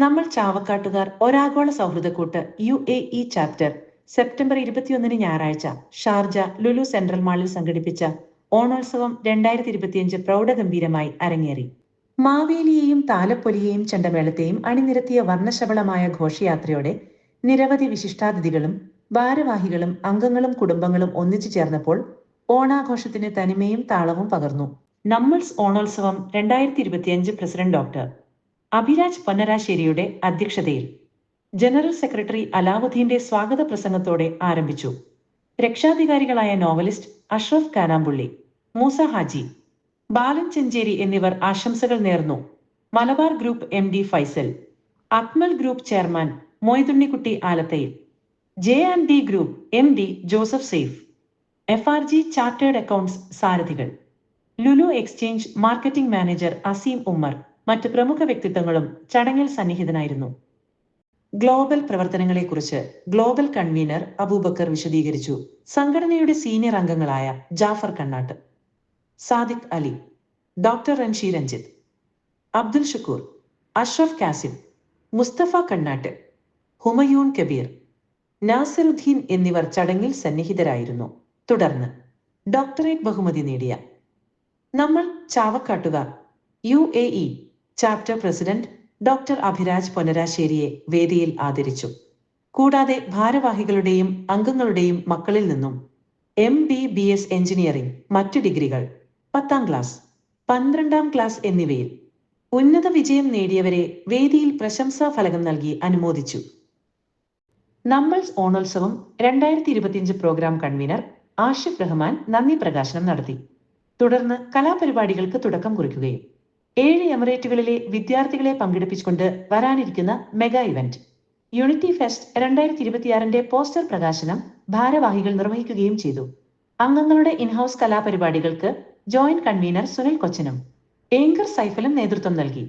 നമ്മൾ ചാവക്കാട്ടുകാർ ഒരാഗോള സൗഹൃദക്കൂട്ട് U A E chapter September ഇരുപത്തിയൊന്നിന് ഞായറാഴ്ച ഷാർജ ലുലു സെൻട്രൽ മാളിൽ സംഘടിപ്പിച്ച ഓണോത്സവം രണ്ടായിരത്തി ഇരുപത്തിയഞ്ച് പ്രൗഢഗംഭീരമായി അരങ്ങേറി. മാവേലിയെയും താലപ്പൊലിയെയും ചെണ്ടമേളത്തെയും അണിനിരത്തിയ വർണശബളമായ ഘോഷയാത്രയോടെ നിരവധി വിശിഷ്ടാതിഥികളും ഭാരവാഹികളും അംഗങ്ങളും കുടുംബങ്ങളും ഒന്നിച്ചു ചേർന്നപ്പോൾ ഓണാഘോഷത്തിന് തനിമയും താളവും പകർന്നു. നമ്മൾസ് ഓണോത്സവം രണ്ടായിരത്തി ഇരുപത്തിയഞ്ച് പ്രസിഡന്റ് ഡോക്ടർ അഭിരാജ് പൊന്നരാശ്ശേരിയുടെ അധ്യക്ഷതയിൽ ജനറൽ സെക്രട്ടറി അലാവുദ്ദീന്റെ സ്വാഗത പ്രസംഗത്തോടെ ആരംഭിച്ചു. രക്ഷാധികാരികളായ നോവലിസ്റ്റ് അഷ്റഫ് കാനാമ്പുള്ളി മൂസ ഹാജി ബാലൻ ചെഞ്ചേരി എന്നിവർ ആശംസകൾ നേർന്നു. Malabar group M D Faisal Akmal group chairman Moidunnikutty Alathayil J and D group M D Joseph Saif F R G chartered accounts സാരഥികൾ Lulu exchange marketing manager Aseem Ummer മറ്റ് പ്രമുഖ വ്യക്തിത്വങ്ങളും ചടങ്ങിൽ സന്നിഹിതനായിരുന്നു. ഗ്ലോബൽ പ്രവർത്തനങ്ങളെക്കുറിച്ച് global convener Abubakar വിശദീകരിച്ചു. സംഘടനയുടെ senior അംഗങ്ങളായ Jafar Kannatt Sadiq Ali doctor Ranshi Ranjith Abdul ഷക്കൂർ Ashraf Kasim Mustafa Kannatt Humayun Kabir Nasiruddin എന്നിവർ ചടങ്ങിൽ സന്നിഹിതരായിരുന്നു. തുടർന്ന് ഡോക്ടറേറ്റ് ബഹുമതി നേടിയ. നമ്മൾ ചാവക്കാട്ടുകാർ U A E chapter president doctor Abhiraj പൊന്നരാശേരിയെ വേദിയിൽ ആദരിച്ചു. കൂടാതെ ഭാരവാഹികളുടെയും അംഗങ്ങളുടെയും മക്കളിൽ നിന്നും M B B S engineering മറ്റു ഡിഗ്രികൾ പത്താം ക്ലാസ് പന്ത്രണ്ടാം ക്ലാസ് എന്നിവയിൽ ഉന്നത വിജയം നേടിയവരെ വേദിയിൽ പ്രശംസാ ഫലകം നൽകി അനുമോദിച്ചു. നമ്മൾസ് ഓണോത്സവം രണ്ടായിരത്തി ഇരുപത്തിയഞ്ച് പ്രോഗ്രാം കൺവീനർ ആഷിഫ് റഹ്മാൻ നന്ദി പ്രകാശനം നടത്തി. തുടർന്ന് കലാപരിപാടികൾക്ക് തുടക്കം കുറിക്കുകയും ഏഴ് എമിറേറ്റുകളിലെ വിദ്യാർത്ഥികളെ പങ്കെടുപ്പിച്ചുകൊണ്ട് വരാനിരിക്കുന്ന മെഗാ ഇവന്റ്. യൂണിറ്റി ഫെസ്റ്റ് രണ്ടായിരത്തി ഇരുപത്തിയാറിന്റെ പോസ്റ്റർ പ്രകാശനം ഭാരവാഹികൾ നിർവഹിക്കുകയും ചെയ്തു. അംഗങ്ങളുടെ ഇൻഹൌസ് കലാപരിപാടികൾക്ക് ജോയിന്റ് കൺവീനർ സുനിൽ കൊച്ചനും ഏങ്കർ സൈഫലും നേതൃത്വം നൽകി.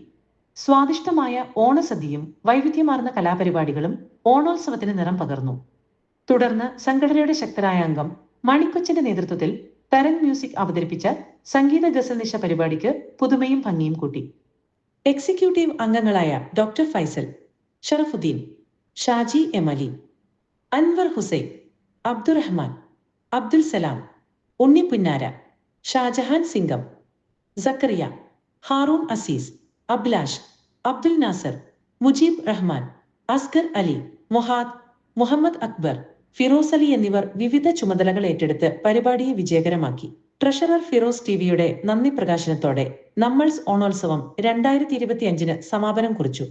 സ്വാദിഷ്ടമായ ഓണസദ്യയും വൈവിധ്യമാർന്ന കലാപരിപാടികളും ഓണോത്സവത്തിന് നിറം പകർന്നു. തുടർന്ന് സംഘടനയുടെ ശക്തരായ അംഗം മണിക്കൊച്ചിന്റെ നേതൃത്വത്തിൽ തരംഗ് മ്യൂസിക് അവതരിപ്പിച്ച സംഗീത ഗസൽ നിശ പരിപാടിക്ക് പുതുമയും ഭംഗിയും കൂട്ടി. എക്സിക്യൂട്ടീവ് അംഗങ്ങളായ ഡോക്ടർ ഫൈസൽ ഷറഫുദ്ദീൻ ഷാജി എം അലി അൻവർ ഹുസൈൻ അബ്ദുറഹ്മാൻ അബ്ദുൽ സലാം ഉണ്ണി പുന്നാര ഷാജഹാൻ സിംഗം സക്കറിയ ഹാറൂൺ അസീസ് അബ്ലാഷ് അബ്ദുൽ നാസർ മുജീബ് റഹ്മാൻ അസ്ഗർ അലി മൊഹാദ് മുഹമ്മദ് അക്ബർ ഫിറോസ് അലി എന്നിവർ വിവിധ ചുമതലകൾ ഏറ്റെടുത്ത് പരിപാടിയെ വിജയകരമാക്കി. ട്രഷറർ ഫിറോസ് ടിവിയുടെ നന്ദി പ്രകാശനത്തോടെ നമ്മൾസ് ഓണോത്സവം രണ്ടായിരത്തി ഇരുപത്തി അഞ്ചിന് സമാപനം കുറിച്ചു.